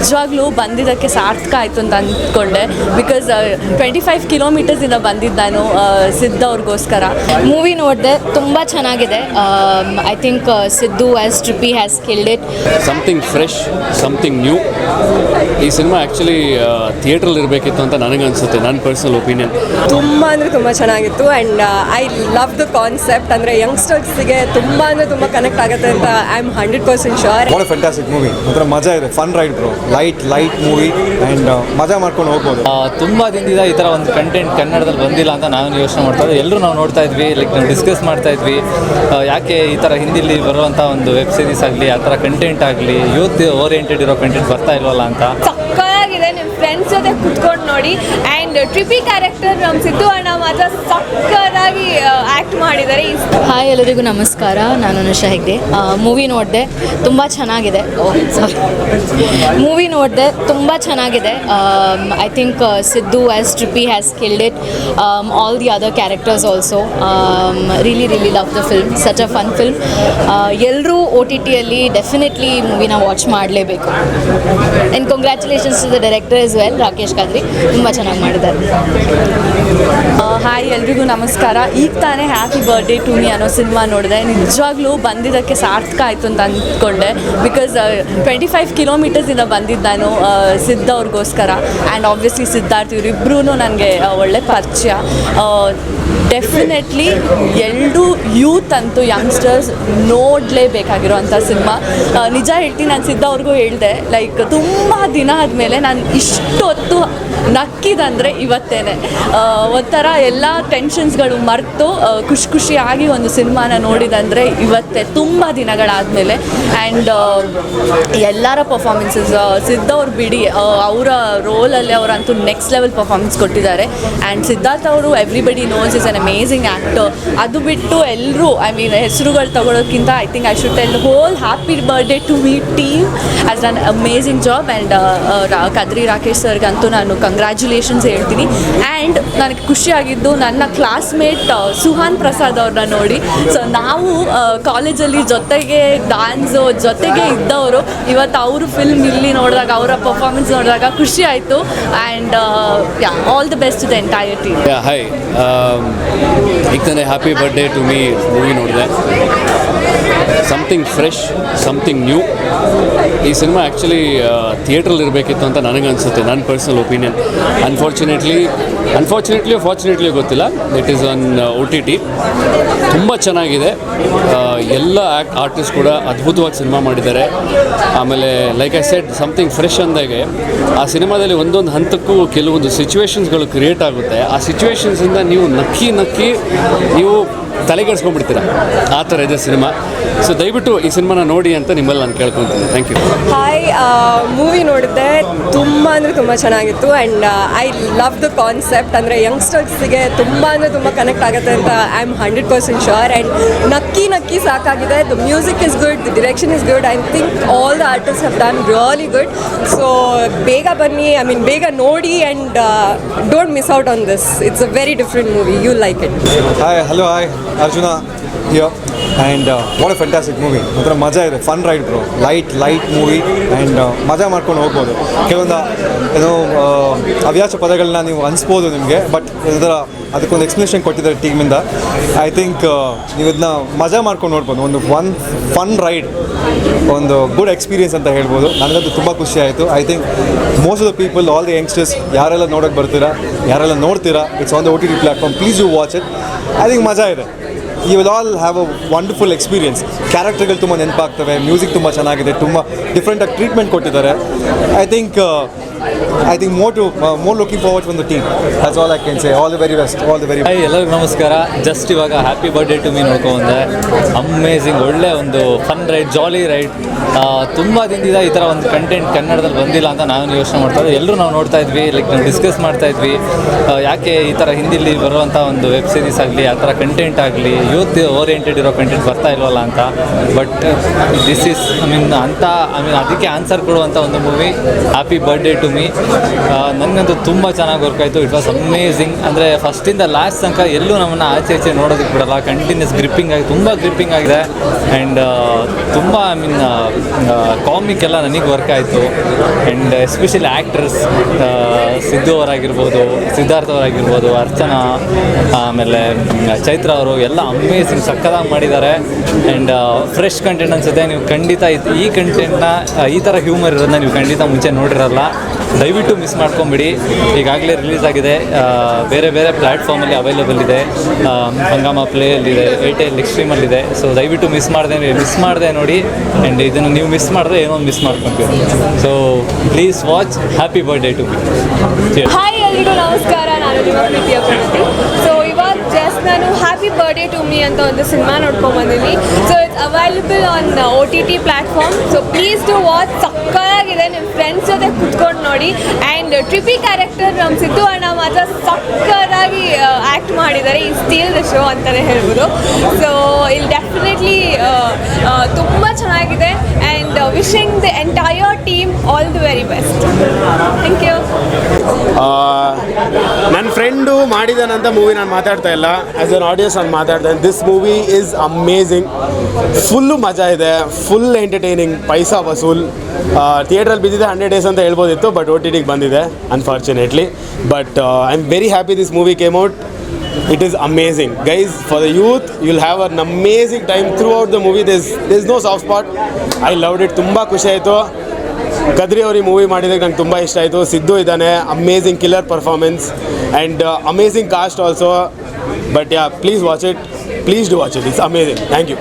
ನಿಜವಾಗ್ಲೂ ಬಂದಿದ್ದಕ್ಕೆ ಸಾರ್ಥಕ ಆಯಿತು ಅಂತ ಅಂದ್ಕೊಂಡೆ. ಬಿಕಾಸ್ ಟ್ವೆಂಟಿ ಫೈವ್ ಕಿಲೋಮೀಟರ್ಸಿಂದ ಬಂದಿದ್ದು ನಾನು ಆ, ಸಿದ್ಧ ಅವ್ರಿಗೋಸ್ಕರ. ಮೂವಿ ನೋಡಿದೆ ತುಂಬ ಚೆನ್ನಾಗಿದೆ. I think Siddu as Tripi has killed it something fresh something new ಈ ಸಿನಿಮಾ ಆ್ಯಕ್ಚುಲಿ ಥಿಯೇಟ್ರಲ್ಲಿ ಇರಬೇಕಿತ್ತು ಅಂತ ನನಗನ್ಸುತ್ತೆ ನನ್ನ ಪರ್ಸನಲ್ ಒಪಿನಿಯನ್ ತುಂಬ ಅಂದರೆ ತುಂಬ ಚೆನ್ನಾಗಿತ್ತು and I love the concept ಅಂದರೆ ಯಂಗ್ಸ್ಟರ್ಸ್ಗೆ ತುಂಬ ಅಂದರೆ ತುಂಬ ಕನೆಕ್ಟ್ ಆಗುತ್ತೆ ಅಂತ I am hundred percent sure what fantastic movie ಒಂಥರ ಮಜಾ ಇದೆ. Fun ride bro light light movie and ಮಜಾ ಮಾಡ್ಕೊಂಡು ಹೋಗ್ಬೋದು. ತುಂಬ ದಿನದಿಂದ ಈ ಥರ ಒಂದು ಕಂಟೆಂಟ್ ಕನ್ನಡದಲ್ಲಿ ಬಂದಿಲ್ಲ ಅಂತ ನಾನು ಯೋಚನೆ ಮಾಡ್ತಾ ಇದ್ದೆ. ಎಲ್ಲರೂ ನಾವು ನೋಡ್ತಾ ಇದ್ವಿ ಲೈಕ್ ನಾವು ಡಿಸ್ಕಸ್ ಮಾಡ್ತಾ ಇದ್ವಿ. ಯಾಕೆ ಈ ಥರ ಹಿಂದಿಲಿ ಬರುವಂಥ ಒಂದು ವೆಬ್ ಸೀರೀಸ್ ಆಗಲಿ ಆ ಥರ ಕಂಟೆಂಟ್ ಆಗಲಿ ಯೂತ್ ಓರಿಯೆಂಟೆಡ್ ಇರೋ ಕಂಟೆಂಟ್ ಬರ್ತಾ ಇಲ್ವಲ್ಲ ಅಂತ. ಸಕ್ಕತ್ತಾಗಿದೆ ನಿಮ್ಮ ಫ್ರೆಂಡ್ಸ್ ಜೊತೆ ಕುತ್ಕೊಂಡು ನೋಡಿ. ಆ್ಯಂಡ್ ಟ್ರಿಪಿ ಕ್ಯಾರೆಕ್ಟರ್ ನಮ್ಮ ಸಿದ್ದು ಅಣ್ಣ ಮಾತ್ರ ಸಕ್ಕತ್ತಾಗಿ ಆ್ಯಕ್ಟ್ ಮಾಡಿದ್ದಾರೆ. ಹಾಯ್ ಎಲ್ಲರಿಗೂ ನಮಸ್ಕಾರ. ನಾನು ಅನುಷಾ ಹೆಗ್ಡೆ. ಮೂವಿ ನೋಡಿದೆ. ತುಂಬ ಚೆನ್ನಾಗಿದೆ. ಸಾರಿ ಮೂವಿ ನೋಡಿದೆ ತುಂಬ ಚೆನ್ನಾಗಿದೆ. I think Siddu as Tripi has killed it all the other characters also really really love the film such a fun film ಎಲ್ಲರೂ ಒ ಟಿ ಟಿಯಲ್ಲಿ ಡೆಫಿನೆಟ್ಲಿ ಮೂವಿನ ವಾಚ್ ಮಾಡಲೇಬೇಕು. And congratulations to the director is well Rakesh Kadri ತುಂಬ ಚೆನ್ನಾಗಿ ಮಾಡಿದ್ದಾರೆ. Hi ಎಲ್ರಿಗೂ ನಮಸ್ಕಾರ. ಈಗ ತಾನೇ ಹ್ಯಾಪಿ ಬರ್ಡೇ ಟು ಮಿ ಅನ್ನೋ ಸಿನಿಮಾ ನೋಡಿದೆ. ನಿಜವಾಗ್ಲೂ ಬಂದಿದ್ದಕ್ಕೆ ಸಾರ್ಥಕ ಆಯಿತು ಅಂತ ಅಂದ್ಕೊಂಡೆ. ಬಿಕಾಸ್ ಟ್ವೆಂಟಿ ಫೈವ್ ಕಿಲೋಮೀಟರ್ಸಿಂದ ಬಂದಿದ್ದು ಆ, ಸಿದ್ಧ ಅವ್ರಿಗೋಸ್ಕರ. ಆ್ಯಂಡ್ ಆಬ್ವಿಯಸ್ಲಿ ಸಿದ್ಧಾರ್ಥ ಇವರಿಬ್ಬರೂ ನನಗೆ ಒಳ್ಳೆ ಪರಿಚಯ. ಡೆಫಿನೆಟ್ಲಿ ಎಲ್ಲರೂ ಯೂತ್ ಅಂತೂ ಯಂಗ್ಸ್ಟರ್ಸ್ ನೋಡಲೇಬೇಕಾಗಿರುವಂಥ ಸಿನಿಮಾ. ನಿಜ ಹೇಳ್ತೀನಿ ನಾನು ಸಿದ್ಧ ಅವ್ರಿಗೂ ಹೇಳಿದೆ ಲೈಕ್ ತುಂಬ ದಿನ ಆದಮೇಲೆ ನಾನು ಇಷ್ಟೊತ್ತು ನಕ್ಕಿದಂದರೆ ಇವತ್ತೇನೆ. ಒಂಥರ ಎಲ್ಲ ಟೆನ್ಷನ್ಸ್ಗಳು ಮರೆತು ಖುಷಿ ಖುಷಿಯಾಗಿ ಒಂದು ಸಿನಿಮಾನ ನೋಡಿದಂದರೆ ಇವತ್ತೇ ತುಂಬ ದಿನಗಳಾದಮೇಲೆ. ಆ್ಯಂಡ್ ಎಲ್ಲರ ಪರ್ಫಾರ್ಮೆನ್ಸಸ್ ಸಿದ್ಧ ಅವ್ರು ಬಿಡಿ ಅವರ ರೋಲಲ್ಲಿ ಅವರಂತೂ ನೆಕ್ಸ್ಟ್ ಲೆವೆಲ್ ಪರ್ಫಾರ್ಮೆನ್ಸ್ ಕೊಟ್ಟಿದ್ದಾರೆ. ಆ್ಯಂಡ್ ಸಿದ್ಧಾರ್ಥ ಅವರು everybody knows is an amazing actor ಅದು ಬಿಟ್ಟು ಎಲ್ಲರೂ ಐ ಮೀನ್ ಹೆಸರುಗಳು ತಗೊಳ್ಳೋಕ್ಕಿಂತ I think I should tell whole happy birthday to me team as an amazing job and Kadri Rakesh ಸರ್ಗಂತೂ ನಾನು ಕಂಗ್ರ್ಯಾಚುಲೇಷನ್ಸ್ ಹೇಳ್ತೀನಿ. And ನನಗೆ ಖುಷಿಯಾಗಿದ್ದು ನನ್ನ ಕ್ಲಾಸ್ಮೇಟ್ ಸುಹಾನ್ ಪ್ರಸಾದ್ ಅವ್ರನ್ನ ನೋಡಿ. ಸೊ ನಾವು ಕಾಲೇಜಲ್ಲಿ ಜೊತೆಗೆ ಡ್ಯಾನ್ಸು ಜೊತೆಗೆ ಇದ್ದವರು. ಇವತ್ತು ಅವರು ಫಿಲ್ಮ್ ಇಲ್ಲಿ ನೋಡಿದಾಗ, ಅವರ ಪರ್ಫಾರ್ಮೆನ್ಸ್ ನೋಡಿದಾಗ ಖುಷಿ ಆಯಿತು. And all the best the entire team hi ಈಗ ತಾನೇ happy birthday to me movie ನೋಡಿದೆ. ಸಮಥಿಂಗ್ ಫ್ರೆಶ್ ಸಮಥಿಂಗ್ ನ್ಯೂ ಈ ಸಿನಿಮಾ ಆ್ಯಕ್ಚುಲಿ ಥಿಯೇಟ್ರಲ್ಲಿ ಇರಬೇಕಿತ್ತು ಅಂತ ನನಗನ್ಸುತ್ತೆ ನನ್ನ personal opinion unfortunately unfortunately fortunately ಗೊತ್ತಿಲ್ಲ. It is on O T T ತುಂಬ ಚೆನ್ನಾಗಿದೆ. ಆ, ಎಲ್ಲ ಆ್ಯಕ್ಟ್ ಆರ್ಟಿಸ್ಟ್ ಕೂಡ ಅದ್ಭುತವಾಗಿ ಸಿನಿಮಾ ಮಾಡಿದ್ದಾರೆ. ಆಮೇಲೆ like I said something fresh ಅಂದಾಗೆ ಆ ಸಿನಿಮಾದಲ್ಲಿ ಒಂದೊಂದು ಹಂತಕ್ಕೂ ಕೆಲವೊಂದು ಸಿಚುವೇಶನ್ಸ್ಗಳು ಕ್ರಿಯೇಟ್ ಆಗುತ್ತೆ. ಆ ಸಿಚುವೇಶನ್ಸಿಂದ ನೀವು ನಕ್ಕಿ ನಕ್ಕಿ ನೀವು ತಲೆಗೆಡ್ಸ್ಕೊಂಡ್ಬಿಡ್ತೀರ ಆ ಥರ ಇದೆ ಸಿನಿಮಾ. ಸೊ ದಯವಿಟ್ಟು ಈ ಸಿನಿಮಾನ ನೋಡಿ ಅಂತ ನಿಮ್ಮಲ್ಲಿ ನಾನು ಕೇಳ್ಕೊತೀನಿ. ಥ್ಯಾಂಕ್ ಯು ಹಾಯ್ ಮೂವಿ ನೋಡಿದ್ದೆ. ತುಂಬ ಅಂದರೆ ತುಂಬ ಚೆನ್ನಾಗಿತ್ತು. And I love the concept ಅಂದರೆ ಯಂಗ್ಸ್ಟರ್ಸ್ಗೆ ತುಂಬ ಅಂದರೆ ತುಂಬ ಕನೆಕ್ಟ್ ಆಗುತ್ತೆ ಅಂತ I am hundred percent sure and ನಕ್ಕಿ ನಕ್ಕಿ ಸಾಕಾಗಿದೆ. The music is good the direction is good I think all the artist have done really good so ಬೇಗ ಬನ್ನಿ. ಐ ಮೀನ್ ಬೇಗ ನೋಡಿ and don't miss out on this it's a very different movie you like it hi hello hi Arjuna here and what fantastic movie ಒಂಥರ ಮಜಾ ಇದೆ. Fun ride bro light light movie and ಮಜಾ ಮಾಡ್ಕೊಂಡು ಹೋಗ್ಬೋದು. ಕೆಲವೊಂದು, ಏನೋ ಅವ್ಯಾಸ ಪದಗಳನ್ನ ನೀವು ಅನಿಸ್ಬೋದು ನಿಮಗೆ ಬಟ್ ಇದರ ಅದಕ್ಕೊಂದು ಎಕ್ಸ್ಪ್ಲನೇಷನ್ ಕೊಟ್ಟಿದ್ದಾರೆ ಟೀಮಿಂದ. ಐ ಥಿಂಕ್ ನೀವು ಇದನ್ನ ಮಜಾ ಮಾಡ್ಕೊಂಡು ನೋಡ್ಬೋದು. ಒಂದು ಒನ್ ಫನ್ ರೈಡ್ ಒಂದು ಗುಡ್ ಎಕ್ಸ್ಪೀರಿಯನ್ಸ್ ಅಂತ ಹೇಳ್ಬೋದು. ನನಗಂತೂ ತುಂಬ ಖುಷಿ ಆಯಿತು. I think most of the people all the youngsters ಯಾರೆಲ್ಲ ನೋಡೋಕ್ಕೆ ಬರ್ತೀರಾ, ಯಾರೆಲ್ಲ ನೋಡ್ತೀರಾ it's on the O T T platform please you watch it I think ಮಜಾ ಇದೆ. You will all have a wonderful experience ಕ್ಯಾರೆಕ್ಟರ್ಗಳು ತುಂಬ ನೆನಪಾಗ್ತವೆ ಮ್ಯೂಸಿಕ್ ತುಂಬ ಚೆನ್ನಾಗಿದೆ, ತುಂಬ ಡಿಫ್ರೆಂಟಾಗಿ ಟ್ರೀಟ್ಮೆಂಟ್ ಕೊಟ್ಟಿದ್ದಾರೆ. I think I think more to more looking forward from the team that's all I can say all the very best all the very hi ಎಲ್ಲರಿಗೂ ನಮಸ್ಕಾರ. Just ಇವಾಗ ಹ್ಯಾಪಿ ಬರ್ಡೇ ಟು ಮೀ ನೋಡ್ಕೊಂಡೆ amazing ಒಳ್ಳೆ ಒಂದು fun ride jolly ride ತುಂಬ ದಿನದಿಂದ ಈ ಥರ ಒಂದು ಕಂಟೆಂಟ್ ಕನ್ನಡದಲ್ಲಿ ಬಂದಿಲ್ಲ ಅಂತ ನಾನು ಯೋಚನೆ ಮಾಡ್ತಾ ಇದ್ದೆ. ಎಲ್ಲರೂ ನಾವು ನೋಡ್ತಾ ಇದ್ವಿ ಲೈಕ್ ನಾವು ಡಿಸ್ಕಸ್ ಮಾಡ್ತಾ ಇದ್ವಿ. ಯಾಕೆ ಈ ಥರ ಹಿಂದಿಲಿ ಬರುವಂಥ ಒಂದು ವೆಬ್ ಸೀರೀಸ್ ಆಗಲಿ ಆ ಥರ ಕಂಟೆಂಟ್ ಆಗಲಿ ಯೂತ್ ಓರಿಯೆಂಟೆಡ್ ಇರೋ ಕಂಟೆಂಟ್ ಬರ್ತಾ ಇಲ್ವಲ್ಲ ಅಂತ. But this is I mean ಅಂತ ಐ ಮೀನ್ ಅದಕ್ಕೆ ಆನ್ಸರ್ ಕೊಡುವಂಥ ಒಂದು movie happy birthday to me ನನಗಂತೂ ತುಂಬ ಚೆನ್ನಾಗಿ ವರ್ಕ್ ಆಯಿತು. ಇಟ್ ವಾಸ್ ಅಮೇಝಿಂಗ್ ಅಂದರೆ ಫಸ್ಟಿಂದ ಲಾಸ್ಟ್ ತನಕ ಎಲ್ಲೂ ನಮ್ಮನ್ನು ಆಚೆ ಈಚೆ ನೋಡೋದಕ್ಕೆ ಬಿಡಲ್ಲ. ಕಂಟಿನ್ಯೂಸ್ ಗ್ರಿಪ್ಪಿಂಗ್ ಆಗಿ, ತುಂಬ ಗ್ರಿಪ್ಪಿಂಗ್ ಆಗಿದೆ. ಆ್ಯಂಡ್ ತುಂಬ ಐ ಮೀನ್ ಕಾಮಿಕ್ ಎಲ್ಲ ನನಗೆ ವರ್ಕ್ ಆಯಿತು. ಆ್ಯಂಡ್ ಎಸ್ಪೆಷಲಿ ಆ್ಯಕ್ಟರ್ಸ್ ಸಿದ್ದು ಅವರಾಗಿರ್ಬೋದು, ಸಿದ್ಧಾರ್ಥ ಅವರಾಗಿರ್ಬೋದು, ಅರ್ಚನಾ, ಆಮೇಲೆ ಚೈತ್ರ ಅವರು ಎಲ್ಲ ಅಮೇಝಿಂಗ್ ಸಕ್ಕದಾಗಿ ಮಾಡಿದ್ದಾರೆ. ಆ್ಯಂಡ್ ಫ್ರೆಶ್ ಕಂಟೆಂಟ್ ಅನ್ಸುತ್ತೆ. ನೀವು ಖಂಡಿತ ಈ ಕಂಟೆಂಟ್ನ ಈ ಥರ ಹ್ಯೂಮರ್ ಇರೋದನ್ನ ನೀವು ಖಂಡಿತ ಮುಂಚೆ ನೋಡಿರಲ್ಲ. ದಯವಿಟ್ಟು ಮಿಸ್ ಮಾಡ್ಕೊಂಬಿಡಿ. ಈಗಾಗಲೇ ರಿಲೀಸ್ ಆಗಿದೆ. ಬೇರೆ ಬೇರೆ ಪ್ಲ್ಯಾಟ್ಫಾರ್ಮಲ್ಲಿ ಅವೈಲೇಬಲ್ ಇದೆ. ಹಂಗಾಮ ಪ್ಲೇಯಲ್ಲಿದೆ ಏರ್ಟೆಲ್ ಎಕ್ಸ್ಟ್ರೀಮಲ್ಲಿದೆ ಸೊ ದಯವಿಟ್ಟು ಮಿಸ್ ಮಾಡಿದೆ ಮಿಸ್ ಮಾಡಿದೆ ನೋಡಿ. ಆ್ಯಂಡ್ ಇದನ್ನು ನೀವು ಮಿಸ್ ಮಾಡಿದ್ರೆ ಏನೋ ಮಿಸ್ ಮಾಡ್ಕೊತೀವಿ so please watch happy birthday to be hi ಎಲ್ಲರಿಗೂ ನಮಸ್ಕಾರ. ನಾನು ನಿಮ್ಮ ಪ್ರೀತಿಯ ಸೊ ನಾನು ಹ್ಯಾಪಿ ಬರ್ಡೇ ಟು ಮೀ ಅಂತ ಒಂದು cinema ನೋಡ್ಕೊಂಬಂದಿನಿ so it's available on O T T platform so please to watch ಸಕ್ಕತ್ತಾಗಿದೆ. ನಿಮ್ಮ ಫ್ರೆಂಡ್ಸ್ ಜೊತೆ ಕುತ್ಕೊಂಡು ನೋಡಿ. ಆ್ಯಂಡ್ ಟ್ರಿಪಿ ಕ್ಯಾರೆಕ್ಟರ್ ನಮ್ಮ ಸಿದ್ದು ಅಣ್ಣ ಮಾತ್ರ ಸಕ್ಕತ್ತಾಗಿ ಆ್ಯಕ್ಟ್ ಮಾಡಿದ್ದಾರೆ. ಈ ಸ್ಟೀಲ್ ದ ಶೋ ಅಂತಲೇ ಹೇಳ್ಬೋದು. ಸೊ ಇಲ್ಲಿ ಡೆಫಿನೆಟ್ಲಿ ತುಂಬ ಚೆನ್ನಾಗಿದೆ. And wishing the entire team all the very best thank you ಮಾಡಿದಾನಂತ movie ನಾನು ಮಾತಾಡ್ತಾ ಇಲ್ಲ. ಆ್ಯಸ್ ಅನ್ ಆಡಿಯನ್ಸ್ ನಾನು ಮಾತಾಡ್ತಾ this movie is amazing full ಮಜಾ ಇದೆ. ಫುಲ್ ಎಂಟರ್ಟೈನಿಂಗ್ ಪೈಸಾ ವಸೂಲ್. ಥಿಯೇಟ್ರಲ್ಲಿ ಬಿದ್ದಿದೆ ಹಂಡ್ರೆಡ್ ಡೇಸ್ ಅಂತ ಹೇಳ್ಬೋದಿತ್ತು ಬಟ್ ಓ ಟಿ ಟಿಗೆ ಬಂದಿದೆ unfortunately but I am very happy this movie came out it is amazing guys for the youth you'll have an amazing time throughout the movie this this no soft spot I loved it ತುಂಬ ಖುಷಿ ಆಯಿತು. ಕದ್ರಿ ಅವ್ರಿಗೆ movie ಮಾಡಿದಾಗ ನಂಗೆ ತುಂಬ ಇಷ್ಟ ಆಯಿತು. ಸಿದ್ದು ಇದ್ದಾನೆ amazing killer performance and amazing cast also but yeah please watch it please do watch it it's amazing thank you